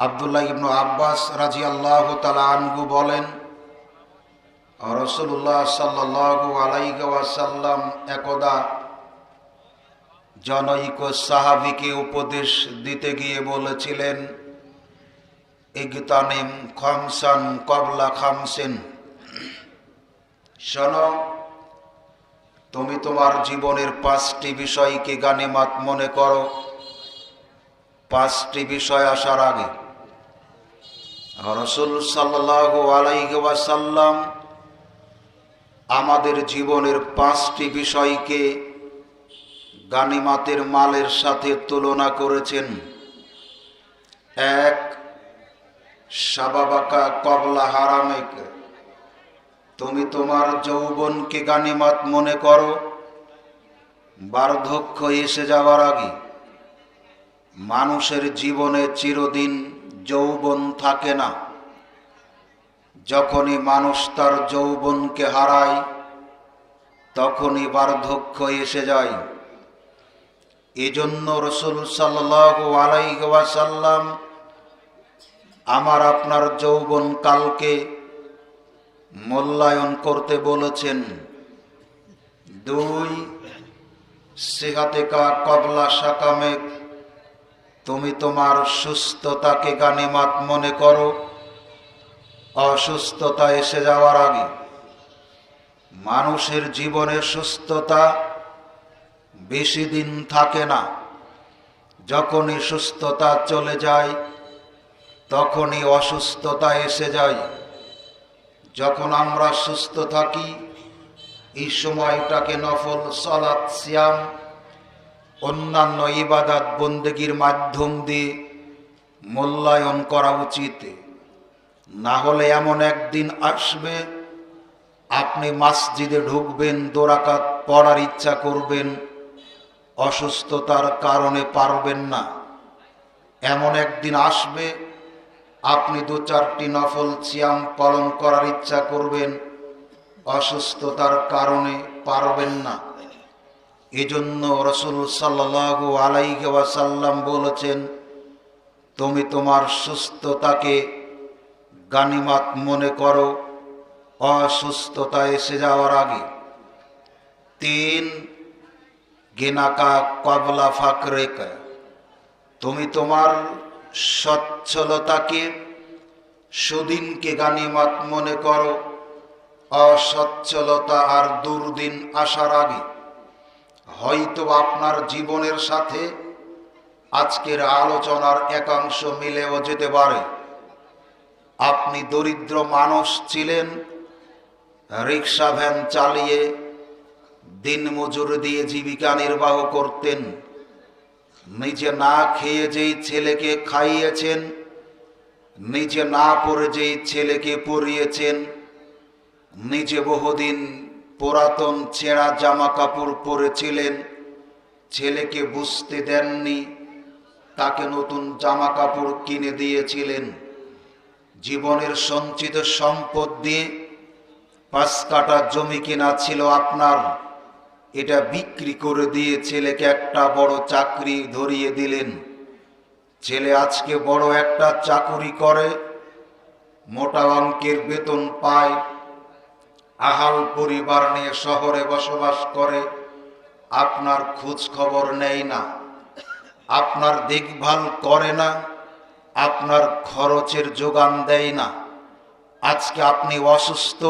আবদুল্লাহ ইবনু আব্বাস রাজি আল্লাহ তালা বলেন রসুল্লাহ সাল্লু আলাইসাল্লাম একদা জনৈক সাহাবিকে উপদেশ দিতে গিয়ে বলেছিলেন, ইগতানিম খামসান কবলা খামসেন। শোনো, তুমি তোমার জীবনের পাঁচটি বিষয়কে গানেমাত মনে করো। পাঁচটি বিষয় আসার আগে রসুল সাল্লাহ আলাইসাল্লাম আমাদের জীবনের পাঁচটি বিষয়কে গানিমাতের মালের সাথে তুলনা করেছেন। এক সাবাবাকা কবলা হারামেক। তুমি তোমার যৌবনকে গানিমাত মনে করো, বার্ধক্য এসে যাওয়ার আগে মানুষের জীবনে চিরদিন যৌবন থাকে না। যখনই মানুষ তার যৌবনকে হারায়, তখনই বার্ধক্য এসে যায়। এজন্য রসুল সাল্লাম আমার আপনার যৌবন কালকে মূল্যায়ন করতে বলেছেন। দুই, সেহাতেকা কবলা সাকামেক তুমি তোমার সুস্থতাকে গানেমাত মনে করো। অসুস্থতা এসে যাওয়ার আগে মানুষের জীবনে সুস্থতা বেশি দিন থাকে না। যখনই সুস্থতা চলে যায়, তখনই অসুস্থতা এসে যায়। যখন আমরা সুস্থ থাকি, এই সময়টাকে নফল সলাৎ সিয়াম অন্যান্য ইবাদাত বন্দেগীর মাধ্যম দিয়ে মূল্যায়ন করা উচিত। না হলে এমন একদিন আসবে, আপনি মসজিদে ঢুকবেন, দোরাকাত পড়ার ইচ্ছা করবেন, অসুস্থতার কারণে পারবেন না। এমন একদিন আসবে, আপনি দু চারটি নফল সিয়াম পালন করার ইচ্ছা করবেন, অসুস্থতার কারণে পারবেন না। এজন্য রসুল সাল্লাহ আলাইসাল্লাম বলেছেন, তুমি তোমার সুস্থতাকে গানিমাত মনে করো, অসুস্থতা এসে যাওয়ার আগে। তিন, গেনাকা কবলা ফাকরেকা। তুমি তোমার সচ্ছলতাকে, সুদিনকে গানিমাত মনে করো, অসচ্ছলতা আর দুর্দিন আসার আগে। হয়তো আপনার জীবনের সাথে আজকের আলোচনার একাংশ মিলেও যেতে পারে। আপনি দরিদ্র মানুষ ছিলেন, রিক্সা ভ্যান চালিয়ে দিন মজুর দিয়ে জীবিকা নির্বাহ করতেন। নিজে না খেয়ে যেই ছেলেকে খাইয়েছেন, নিজে না পড়ে যেই ছেলেকে পড়িয়েছেন, নিজে বহুদিন পুরাতন ছেঁড়া জামা কাপড় পরেছিলেন। ছেলেকে বুঝতে দেননি, তাকে নতুন জামা কাপড় কিনে দিয়েছিলেন। জীবনের সঞ্চিত সম্পদ দিয়ে পাঁচ কাটা জমি কিনা ছিল আপনার। এটা বিক্রি করে দিয়ে ছেলেকে একটা বড় চাকরি ধরিয়ে দিলেন। ছেলে আজকে বড় একটা চাকুরি করে, মোটা অঙ্কের বেতন পায়। আহাল পরিবার নিয়ে শহরে বসবাস করে, আপনার খোঁজ খবর নেয় না, আপনার দেখভাল করে না, আপনার খরচের যোগান দেয় না। আজকে আপনি অসুস্থ,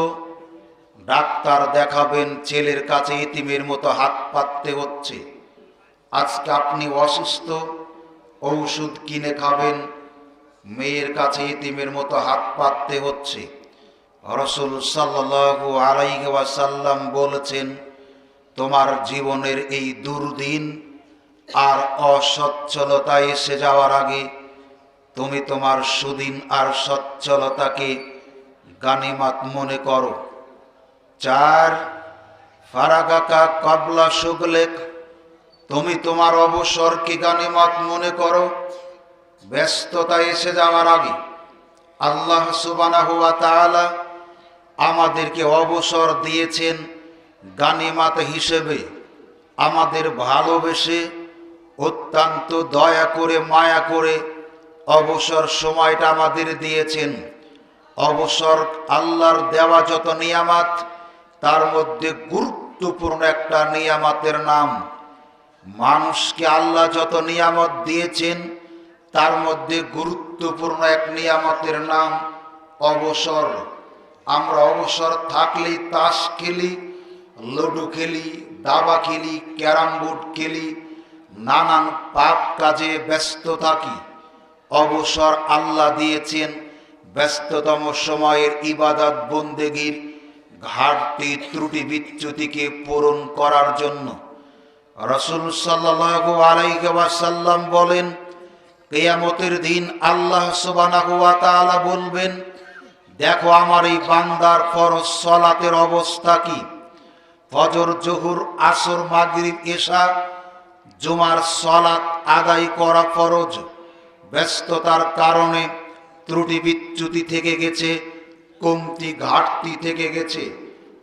ডাক্তার দেখাবেন, ছেলের কাছে ইতিমের মতো হাত পাততে হচ্ছে। আজকে আপনি অসুস্থ, ঔষধ কিনে খাবেন, মেয়ের কাছে ইতিমের মতো হাত পাততে হচ্ছে। রসুল সাল্লু আলাইসাল্লাম বলেছেন, তোমার জীবনের এই দুর্দিন আর অসচ্ছলতা এসে যাওয়ার আগে তুমি তোমার সুদিন আর সচ্ছলতাকে গানিমাত মনে করো। চার, ফারাগাকা কবলা সুগলেক তুমি তোমার অবসরকে গানিমাত মনে করো। ব্যস্ততা এসে যাওয়ার আগে আল্লাহ সুবানা হুয়া তাআলা আমাদেরকে অবসর দিয়েছেন গানিমাত হিসেবে। আমাদের ভালোবেসে অত্যন্ত দয়া করে, মায়া করে অবসর সময়টা আমাদের দিয়েছেন। অবসর আল্লাহর দেওয়া যত নিয়ামাত, তার মধ্যে গুরুত্বপূর্ণ একটা নিয়ামাতের নাম। মানুষকে আল্লাহ যত নিয়ামত দিয়েছেন, তার মধ্যে গুরুত্বপূর্ণ এক নিয়ামতের নাম অবসর। আমরা অবসর থাকলেই তাস খেলি, লুডু খেলি, দাবা খেলি, ক্যারাম বোর্ড খেলি, নানান পাপ কাজে ব্যস্ত থাকি। অবসর আল্লাহ দিয়েছেন ব্যস্ততম সময়ের ইবাদত বন্দেগীর ঘাটতি ত্রুটি বিচ্যুতিকে পূরণ করার জন্য। রসুল সাল্লাল্লাহু আলাইহি ওয়াসাল্লাম বলেন, কেয়ামতের দিন আল্লাহ তাআলা বলবেন দেখো আমার এই বান্দার ফরজ সলাতের অবস্থা কি? ফজর, জহুর, আসর, মাগরিব, এশা, জুমার সলাত আদায় করা ফরজ। ব্যস্ততার কারণে ত্রুটি বিচ্যুতি থেকে গেছে, কমতি ঘাটতি থেকে গেছে।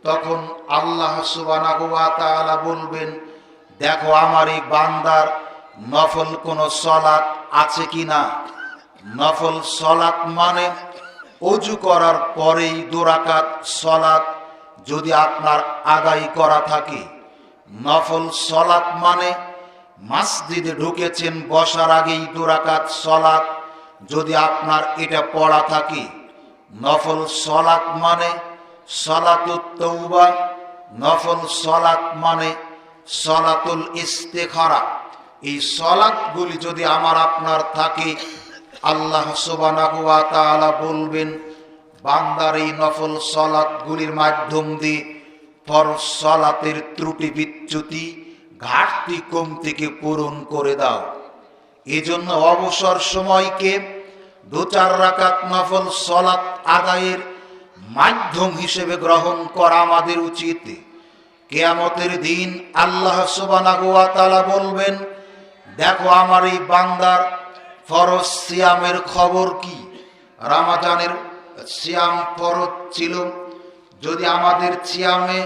তখন আল্লাহ তাআলা বলবেন, দেখো আমার এই বান্দার নফল কোন সলাৎ আছে কি না নফল সলাৎ মানে অজু করার পরেই দোরাকাত সলাৎ যদি আপনার আদায় করা থাকে। নফল সলাৎ মানে মাসজিদে ঢুকেছেন, বসার আগেই দোরাকাত সলাৎ যদি আপনার এটা পড়া থাকে। নফল সলাৎ মানে সলাতুত তৌবা নফল সলাৎ মানে সলাতুল ইস্তেখারা। এই সলাৎগুলি যদি আমার আপনার থাকে আল্লাহ তাআলা বলবেন, বান্দার এই নফল সলাৎগুলির মাধ্যম দিয়ে ফরজ সলাতের ত্রুটি বিচ্যুতি ঘাটতি কমতিকে পূরণ করে দাও। এজন্য অবসর সময়কে দু চার রাকাত নফল সলাৎ আদায়ের মাধ্যম হিসেবে গ্রহণ করা আমাদের উচিত। কেয়ামতের দিন আল্লাহ সুবহানাহু ওয়া তাআলা বলবেন, দেখো আমার এই বান্দার ফরজ সিয়ামের খবর কি? রামাজানের সিয়াম ফরজ ছিল। যদি আমাদের সিয়ামে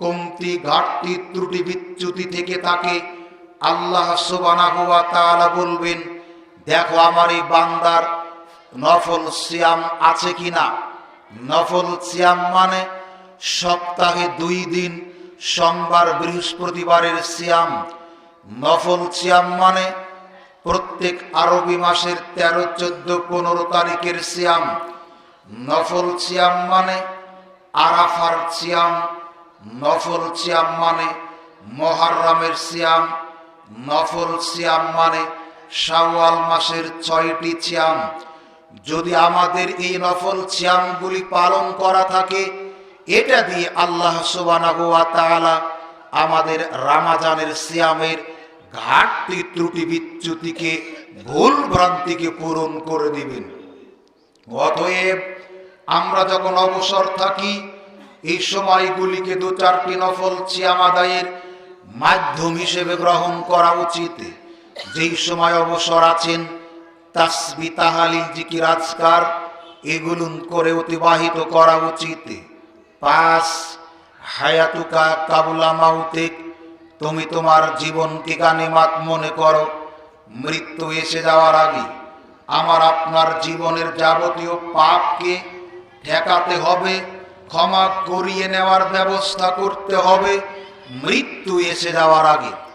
কমতি, ঘাটতি, ত্রুটি, বিচ্যুতি থেকে থাকে, আল্লাহ ওয়া তাআলা বলবেন, দেখো আমার এই বান্দার নফল সিয়াম আছে কি না? নফল সিয়াম মানে সপ্তাহে দুই দিন, সোমবার বৃহস্পতিবারের সিয়াম। নফল সিয়াম মানে প্রত্যেক আরবি মাসের তেরো, চোদ্দ, পনেরো তারিখের সিয়াম। নফল সিয়াম মানে আরাফার সিয়াম, নফল সিয়াম মানে মহারমের সিয়াম, নফল সিয়াম মানে শাওয়াল মাসের ছয়টি সিয়াম। যদি আমাদের এই নফল সিয়ামগুলি পালন করা থাকে, এটা দিয়ে আল্লাহ তাআলা আমাদের রামাজানের সিয়ামের ঘাটতি ত্রুটি বিচ্যুতিকে ভুল ভ্রান্তিকে পূরণ করে দিবেন। অতএব আমরা যখন অবসর থাকি, এই সময়গুলিকে দু চারটি নফল সিয়াম আদায়ের মাধ্যম হিসেবে গ্রহণ করা উচিত। যেই সময় অবসর আছেন, তাসবি তাহালি জিকির, আজকার এগুলো করে অতিবাহিত করা উচিত। পাঁচ, হায়াতুকা কাবুলা মাউতিক তুমি তোমার জীবন জীবনকে গানেমাত মনে করো। মৃত্যু এসে যাওয়ার আগে আমার আপনার জীবনের যাবতীয় পাপকে ঠেকাতে হবে, ক্ষমা করিয়ে নেওয়ার ব্যবস্থা করতে হবে। মৃত্যু এসে যাওয়ার আগে